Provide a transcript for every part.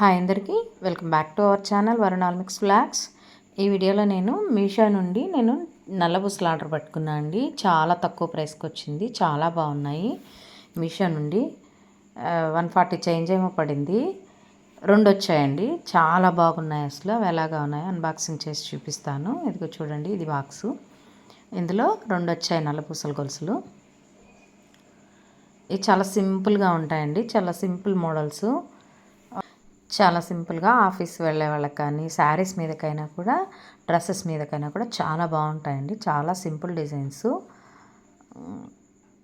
Hi అందరికీ. Welcome back to our channel వరుణాల్మిక్స్ vlogs ఈ వీడియోలో నేను మీషో నుండి నేను నల్ల బుసలు ఆర్డర్ పట్టుకున్నాను అండి. చాలా తక్కువ ప్రైస్కి వచ్చింది. చాలా బాగున్నాయి. మీషో నుండి వన్ ఫార్టీ చేంజ్ ఏమో పడింది. రెండు వచ్చాయండి. చాలా బాగున్నాయి అసలు. అవి ఎలాగా ఉన్నాయి అన్బాక్సింగ్ చేసి చూపిస్తాను. ఇదిగో చూడండి ఇది బాక్సు. ఇందులో రెండు వచ్చాయి నల్ల పూసల గొలుసులు. ఇవి చాలా సింపుల్గా ఉంటాయండి. చాలా సింపుల్ మోడల్స్. చాలా సింపుల్గా ఆఫీస్ వెళ్ళే వాళ్ళకి కానీ శారీస్ మీదకైనా కూడా డ్రెస్సెస్ మీదకైనా కూడా చాలా బాగుంటాయండి. చాలా సింపుల్ డిజైన్స్.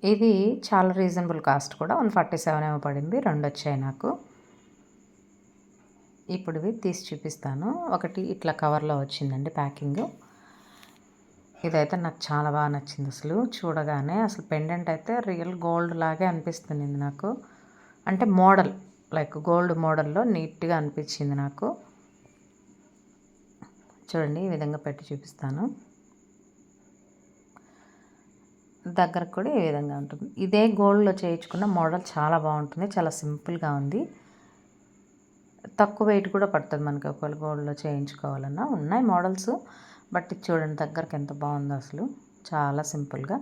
ఇది చాలా రీజనబుల్ కాస్ట్ కూడా. వన్ ఫార్టీ సెవెన్ ఏమో పడింది. రెండు వచ్చాయి నాకు. ఇప్పుడు ఇవి తీసి చూపిస్తాను. ఒకటి ఇట్లా కవర్లో వచ్చిందండి ప్యాకింగ్. ఇదైతే నాకు చాలా బాగా నచ్చింది అసలు. చూడగానే అసలు పెండెంట్ అయితే రియల్ గోల్డ్ లాగే అనిపిస్తుంది నాకు. అంటే మోడల్. లైక్ గోల్డ్ మోడల్లో నీట్గా అనిపించింది నాకు. చూడండి ఈ విధంగా పెట్టి చూపిస్తాను. దగ్గరకు కూడా ఈ విధంగా ఉంటుంది. ఇదే గోల్డ్లో చేయించుకున్న మోడల్ చాలా బాగుంటుంది చాలా సింపుల్గా ఉంది. తక్కువ వెయిట్ కూడా పడుతుంది మనకి ఒకవేళ గోల్డ్లో చేయించుకోవాలన్నా. ఉన్నాయి మోడల్స్ బట్ చూడండి దగ్గరకు ఎంత బాగుందో అసలు. చాలా సింపుల్గా.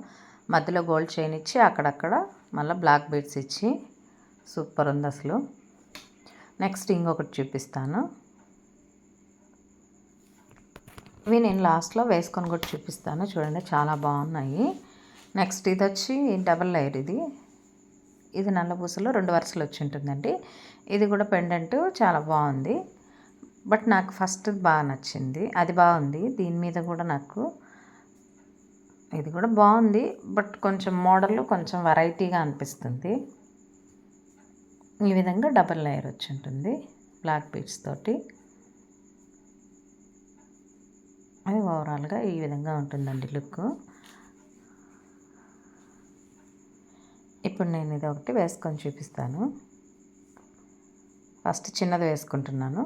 మధ్యలో గోల్డ్ చైన్ ఇచ్చి అక్కడక్కడ మళ్ళీ బ్లాక్ బీడ్స్ ఇచ్చి సూపర్ ఉంది అసలు. నెక్స్ట్ ఇంకొకటి చూపిస్తాను. ఇవి నేను లాస్ట్లో వేసుకొని కూడా చూపిస్తాను. చూడండి చాలా బాగున్నాయి. నెక్స్ట్ ఇది వచ్చి డబల్ లేయర్ ఇది. ఇది నల్ల పూసలో రెండు వరుసలు వచ్చి ఉంటుందండి. ఇది కూడా పెండెంట్ చాలా బాగుంది. బట్ నాకు ఫస్ట్ బాగా నచ్చింది. అది బాగుంది. దీని మీద కూడా నాకు ఇది కూడా బాగుంది. బట్ కొంచెం మోడల్ కొంచెం వెరైటీగా అనిపిస్తుంది. ఈ విధంగా డబల్ లేయర్ వచ్చి ఉంటుంది బ్లాక్ బీట్స్ తోటి. అది ఓవరాల్గా ఈ విధంగా ఉంటుందండి లుక్. ఇప్పుడు నేను ఇది ఒకటి వేసుకొని చూపిస్తాను. ఫస్ట్ చిన్నది వేసుకుంటున్నాను.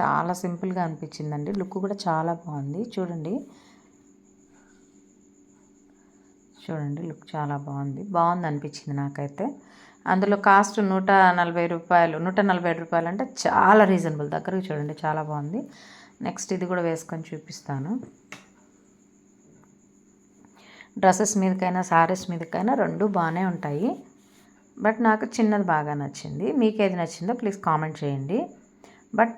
చాలా సింపుల్గా అనిపించిందండి. లుక్ కూడా చాలా బాగుంది. చూడండి. చూడండి లుక్ చాలా బాగుంది. బాగుంది అనిపించింది నాకైతే. అందులో కాస్ట్ నూట నలభై రూపాయలు నూట నలభై రూపాయలు అంటే చాలా రీజనబుల్. దగ్గరకు చూడండి చాలా బాగుంది. నెక్స్ట్ ఇది కూడా వేసుకొని చూపిస్తాను. డ్రెస్సెస్ మీదకైనా శారీస్ మీదకైనా రెండు బాగానే ఉంటాయి. బట్ నాకు చిన్నది బాగా నచ్చింది. మీకు ఏది నచ్చిందో ప్లీజ్ కామెంట్ చేయండి. బట్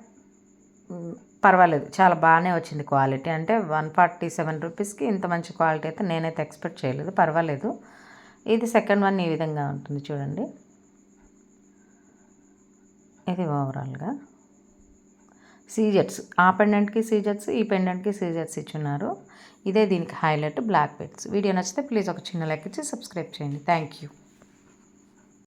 పర్వాలేదు. చాలా బాగానే వచ్చింది క్వాలిటీ. అంటే వన్ ఫార్టీ సెవెన్ రూపీస్కి ఇంత మంచి క్వాలిటీ అయితే నేనైతే ఎక్స్పెక్ట్ చేయలేదు. పర్వాలేదు. ఇది సెకండ్ వన్ ఈ విధంగా ఉంటుంది చూడండి. ఇది ఓవరాల్గా. సీజర్స్ ఆ పెండెంట్కి సీజర్స్ ఈ పెండెంట్కి సీజెట్స్ ఇచ్చున్నారు. ఇదే దీనికి హైలైట్ బ్లాక్ బెడ్స్. వీడియో నచ్చితే ప్లీజ్ ఒక చిన్న లెక్క ఇచ్చి సబ్స్క్రైబ్ చేయండి. Thank you.